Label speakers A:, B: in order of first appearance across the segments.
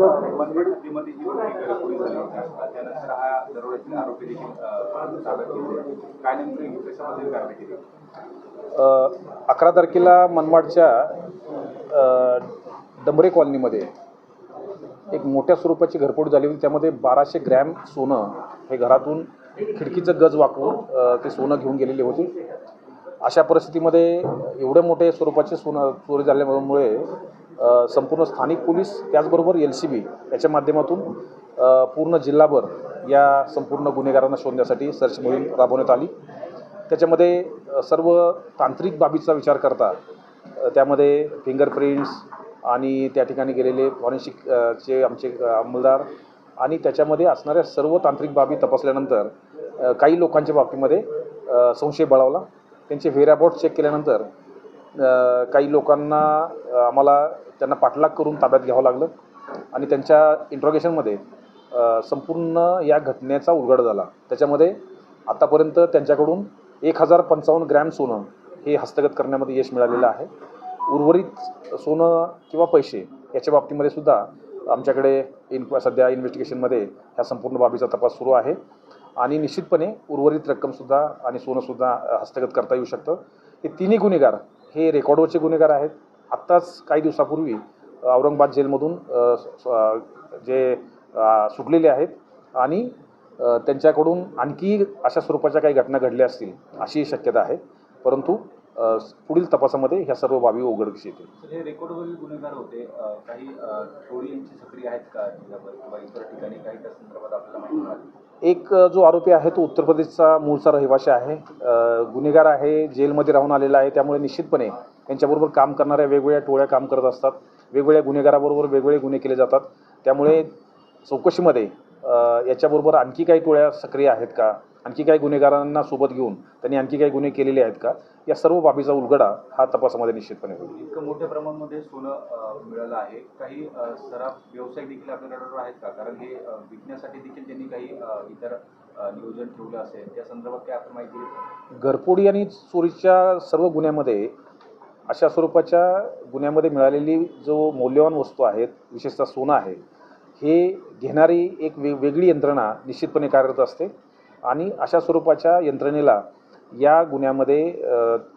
A: मनगड झाली होती त्यानंतर हा दरोड्यातील आरोपी देखील ताब्यात घेतले काय नेमकं कशामध्ये कारवाई केली?
B: अकरा तारखेला मनमाडच्या डंबरे कॉलनीमध्ये एक मोठ्या स्वरूपाची घरफोड झाली होती. त्यामध्ये बाराशे ग्रॅम सोनं हे घरातून खिडकीचं गज वाकवून ते सोनं घेऊन गेलेले होते. अशा परिस्थितीमध्ये एवढे मोठे स्वरूपाचे सोनं चोरी झाल्यामुळे संपूर्ण स्थानिक पोलीस त्याचबरोबर एल सी बी याच्या माध्यमातून पूर्ण जिल्हाभर या संपूर्ण गुन्हेगारांना शोधण्यासाठी सर्च मोहीम राबवण्यात आली. त्याच्यामध्ये सर्व तांत्रिक बाबीचा विचार करता त्यामध्ये फिंगरप्रिंट्स आणि त्या ठिकाणी गेलेले फॉरेन्सिक चे आमचे अंमलदार आणि त्याच्यामध्ये असणाऱ्या सर्व तांत्रिक बाबी तपासल्यानंतर काही लोकांच्या बाबतीमध्ये संशय बळावला. त्यांचे व्हेराबॉट चेक केल्यानंतर काही लोकांना आम्हाला त्यांना पाठलाग करून ताब्यात घ्यावं लागलं आणि त्यांच्या इंट्रोगेशनमध्ये संपूर्ण या घटनेचा उलगड झाला. त्याच्यामध्ये आत्तापर्यंत त्यांच्याकडून एक हजार पंचावन्न ग्रॅम सोनं हे हस्तगत करण्यामध्ये यश मिळालेलं आहे. उर्वरित सोनं किंवा पैसे याच्या बाबतीमध्ये सुद्धा आमच्याकडे इन सध्या इन्व्हेस्टिगेशनमध्ये ह्या संपूर्ण बाबीचा तपास सुरू आहे. आणि निश्चितपणे उर्वरित रक्कमसुद्धा आणि सोनंसुद्धा हस्तगत करता येऊ शकतं. हे तिन्ही गुन्हेगार हे रेकॉर्डवरचे गुन्हेगार आहेत. आत्ताच काही दिवसापूर्वी औरंगाबाद जेलमधून जे सुटलेले आहेत आणि त्यांच्याकडून आणखी अशा स्वरूपाच्या काही घटना घडल्या असतील अशी शक्यता आहे. परंतु पुढील तपासामध्ये ह्या सर्व बाबी उघडकीस येतील.
A: तर हे रेकॉर्डवरील गुन्हेगार होते. अ, काही अ, टोळी यांची सक्रिय आहेत का जिल्ह्याभर किंवा इतर ठिकाणी काही त्या संदर्भात आपल्याला माहिती मिळाली?
B: एक जो आरोपी आहे तो उत्तर प्रदेशचा मूळचा रहिवासी आहे. गुन्हेगार आहे जेलमध्ये राहून आलेला आहे. त्यामुळे निश्चितपणे त्यांच्याबरोबर काम करणाऱ्या वेगवेगळ्या टोळ्या काम करत असतात. वेगवेगळ्या गुन्हेगाराबरोबर वेगवेगळे गुन्हे केले जातात. त्यामुळे चौकशीमध्ये याच्याबरोबर आणखी काही टोळ्या सक्रिय आहेत का? आणखी काही गुन्हेगारांना सोबत घेऊन त्यांनी आणखी काही गुन्हे केलेले आहेत का? या सर्व बाबीचा उलगडा हा तपासामध्ये निश्चितपणे होईल.
A: इतकं मोठ्या प्रमाणामध्ये सोनं मिळालं आहे. काही सराफ व्यवसाय देखील आपल्याकडे आहेत का? कारण हे विकण्यासाठी देखील त्यांनी काही इतर नियोजन ठेवलं असेल. त्या संदर्भात काय आपण माहिती?
B: घरफोडी आणि चोरीच्या सर्व गुन्ह्यामध्ये अशा स्वरूपाच्या गुन्ह्यामध्ये मिळालेली जो मौल्यवान वस्तू आहेत विशेषतः सोनं आहे हे घेणारी एक वे वेगळी यंत्रणा निश्चितपणे कार्यरत असते. आणि अशा स्वरूपाच्या यंत्रणेला या गुन्ह्यामध्ये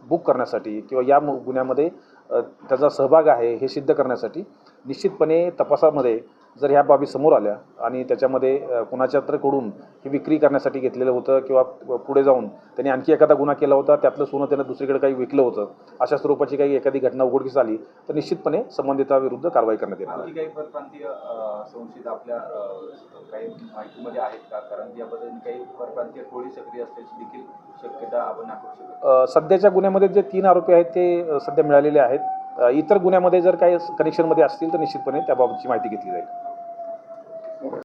B: बुक करण्यासाठी किंवा या मु- गुन्ह्यामध्ये त्याचा सहभाग आहे हे सिद्ध करण्यासाठी निश्चितपणे तपासामध्ये जर ह्या बाबी समोर आल्या आणि त्याच्यामध्ये कुणाच्या तर कडून ही विक्री करण्यासाठी घेतलेलं होतं किंवा पुढे जाऊन त्यांनी आणखी एखादा गुन्हा केला होता त्यातलं सोनं त्यानं दुसरीकडे काही विकलं होतं अशा स्वरूपाची काही एखादी घटना उघडकीस आली तर निश्चितपणे संबंधिताविरुद्ध कारवाई करण्यात येणार. आहे.
A: आणखी काही परप्रांतीय अ, संशयित आपल्या अ, काही माहितीमध्ये आहेत का? कारण याबद्दल काही परप्रांतीय टोळी सक्रिय असल्याची देखील शक्यता आपण दाखवू शकतो
B: अ, सध्याच्या गुन्ह्यामध्ये जे तीन आरोपी आहेत ते सध्या मिळालेले आहेत. इतर गुन्ह्यामध्ये जर काही कनेक्शनमध्ये असतील तर निश्चितपणे त्याबाबतची माहिती घेतली जाईल.